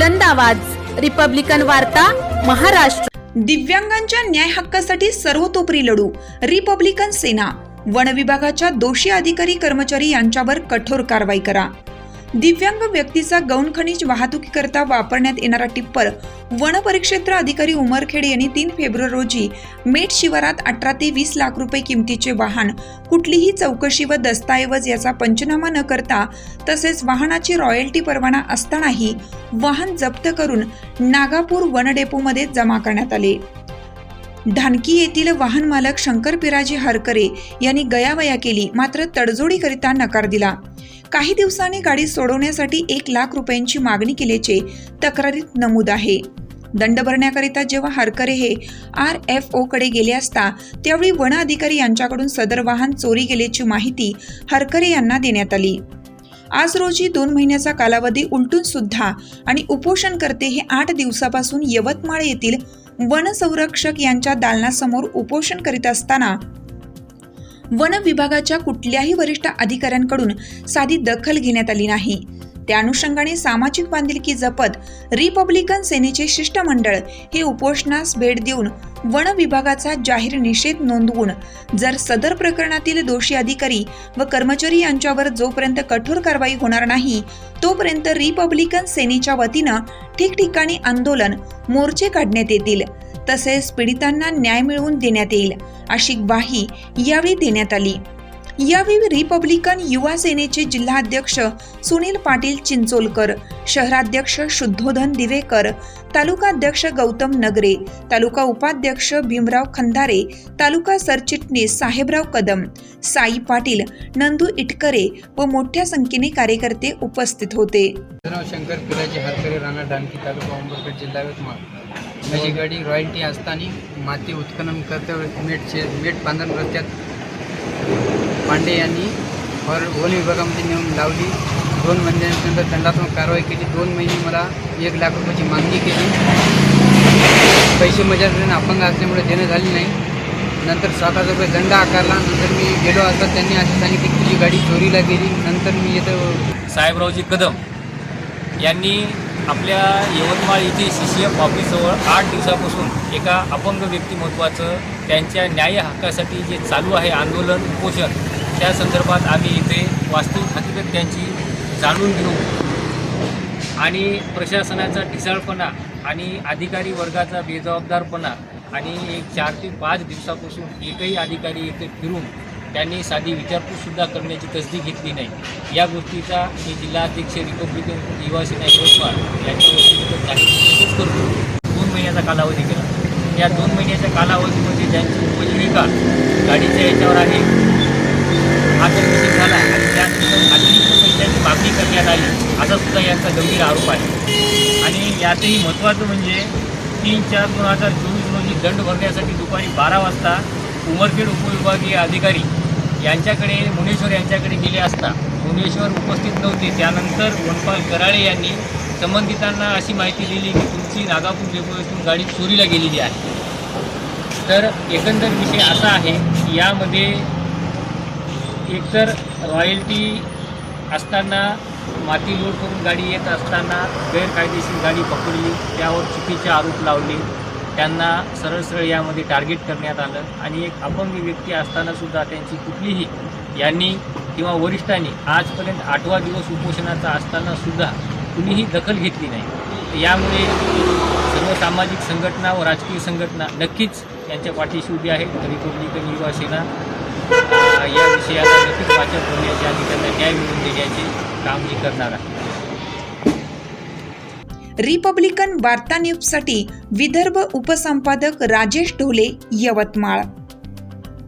बुलंद आवाज. रिपब्लिकन वार्ता महाराष्ट्र. दिव्यांगांच्या न्याय हक्कासाठी सर्वतोपरी लढू रिपब्लिकन सेना. वन विभागाच्या दोषी अधिकारी कर्मचारी यांच्यावर कठोर कारवाई करा. दिव्यांग व्यक्तीचा गौण खनिज वाहतुकीकरता वापरण्यात येणारा टिप्पर वन परिक्षेत्र अधिकारी उमरखेड यांनी तीन फेब्रुवारी रोजी मेट शिवारात अठरा ते वीस लाख रुपये किमतीचे वाहन कुठलीही चौकशी व दस्तऐवज याचा पंचनामा न करता तसेच वाहनाची रॉयल्टी परवाना असतानाही वाहन जप्त करून नागापूर वन डेपोमध्ये जमा करण्यात आले. ढानकी येथील वाहन मालक शंकर पिराजी हरकरे यांनी गयावया केली मात्र तडजोडीकरिता नकार दिला. काही दिवसांनी गाडी सोडवण्यासाठी एक लाख रुपयांची मागणी केल्याचे तक्रारीत नमूद आहे. दंड भरण्याकरिता जेव्हा हरकरे हे आर एफ ओ कडे गेले असता त्यावेळी वन अधिकारी यांच्याकडून सदर वाहन चोरी गेल्याची माहिती हरकरे यांना देण्यात आली. आज रोजी दोन महिन्याचा कालावधी उलटून सुद्धा आणि उपोषणकर्ते हे आठ दिवसापासून यवतमाळ येथील वन संरक्षक यांच्या दालनासमोर उपोषण करीत असताना वन विभागाच्या कुठल्याही वरिष्ठ अधिकाऱ्यांकडून साधी दखल घेण्यात आली नाही. त्या अनुषंगाने सामाजिक बांधिलकी जपत रिपब्लिकन सेनेचे शिष्टमंडळ हे उपोषणास भेट देऊन वन विभागाचा जाहीर निषेध नोंदवून जर सदर प्रकरणातील दोषी अधिकारी व कर्मचारी यांच्यावर जोपर्यंत कठोर कारवाई होणार नाही तोपर्यंत रिपब्लिकन सेनेच्या वतीनं ठिकठिकाणी आंदोलन मोर्चे काढण्यात येतील. तसेच पीडितांना न्याय मिळवून देण्यात येईल अशी ग्वाही यावेळी देण्यात आली. यावेळी रिपब्लिकन युवा सेनेचे जिल्हाध्यक्ष सुनील पाटील चिंचोलकर शहराध्यक्ष शुद्धोधन दिवेकर तालुकाध्यक्ष गौतम नगरे तालुका उपाध्यक्ष भीमराव खंदारे तालुका सरचिटणीस साहेबराव कदम साई पाटील नंदू इटकरे व मोठ्या संख्येने कार्यकर्ते उपस्थित होते. शंकर राणा तालुका जिल्हा यवतमाळ. माझी गाडी रॉयल्टी असताना माती उत्खनन करते मेट मेट बांधण रस्त्यात पांडे यांनी वर वन विभागामध्ये नेऊन लावली. दोन महिन्यानंतर दंडात्मक कारवाई केली. दोन महिने मला एक लाख रुपयाची मागणी केली. पैसे माझ्याकडून अपंग असल्यामुळे देणं झाली नाही. नंतर सात हजार रुपये दंड आकारला. नंतर मी गेलो असता त्यांनी असे सांगितले की तुझी गाडी चोरीला गेली. नंतर मी इथं साहेबरावजी कदम यांनी आपल्या यवतमाळ येथे सी सी एफ ऑफिसजवळ आठ दिवसापासून एका अपंग व्यक्तिमत्वाचं त्यांच्या न्याय हक्कासाठी जे चालू आहे आंदोलन उपोषण त्या संदर्भात आम्ही इथे वास्तविक हकीकत त्यांची जाणून घेऊ. आणि प्रशासनाचा ढिसाळपणा आणि अधिकारी वर्गाचा बेजबाबदारपणा आणि एक चार ते पाच दिवसापासून एकही अधिकारी इथे फिरून त्यांनी साधी विचारपूससुद्धा करण्याची तसदी घेतली नाही. या गोष्टीचा मी जिल्हाध्यक्ष रिपब्लिकन युवा नाईक यवतमाळ यांच्या वतीने जाहीर करतो. दोन महिन्याचा कालावधी केला. या दोन महिन्याच्या कालावधीमध्ये ज्यांची उपजीविका गाडीच्या याच्यावर आहे हा तर झाला आणि त्यात अतिरिक्त मागणी करण्यात आली असा सुद्धा यांचा गंभीर आरोप आहे. आणि यातही महत्त्वाचं म्हणजे तीन चार दोन हजार चोवीस रोजी दंड भरण्यासाठी दुपारी बारा वाजता उमरखेड उपविभागीय अधिकारी यांच्याकडे मुनेश्वर यांच्याकडे गेले असता मुनेश्वर उपस्थित नव्हते. त्यानंतर वनपाल कराळे यांनी संबंधितांना अशी माहिती दिली की तुमची नागापूर डेपोतून गाडी चोरीला गेलेली आहे. तर एकंदर विषय असा आहे की यामध्ये एकतर रॉयल्टी असताना माती लोड करून गाडी येत असताना गैरकायदेशीर गाडी पकडली त्यावर चुकीचे आरोप लावले त्यांना सरळ सरळ यामध्ये टार्गेट करण्यात आलं आणि एक अपंग व्यक्ती असताना सुद्धा त्यांची कुठलीही यांनी किंवा वरिष्ठांनी आजपर्यंत आठवा दिवस उपोषणाचा असताना सुद्धा कुणीही दखल घेतली नाही. यामुळे सर्व सामाजिक संघटना व राजकीय संघटना नक्कीच यांच्या पाठीशी उभी आहे रिपब्लिकन युवा सेना या विषयाला नक्कीच वाचक होण्याची आणि त्यांना न्याय मिळवून देण्याचे काम मी करणार आहे. रिपब्लिकन वार्ता न्यूजसाठी विदर्भ उपसंपादक राजेश ढोले यवतमाळ.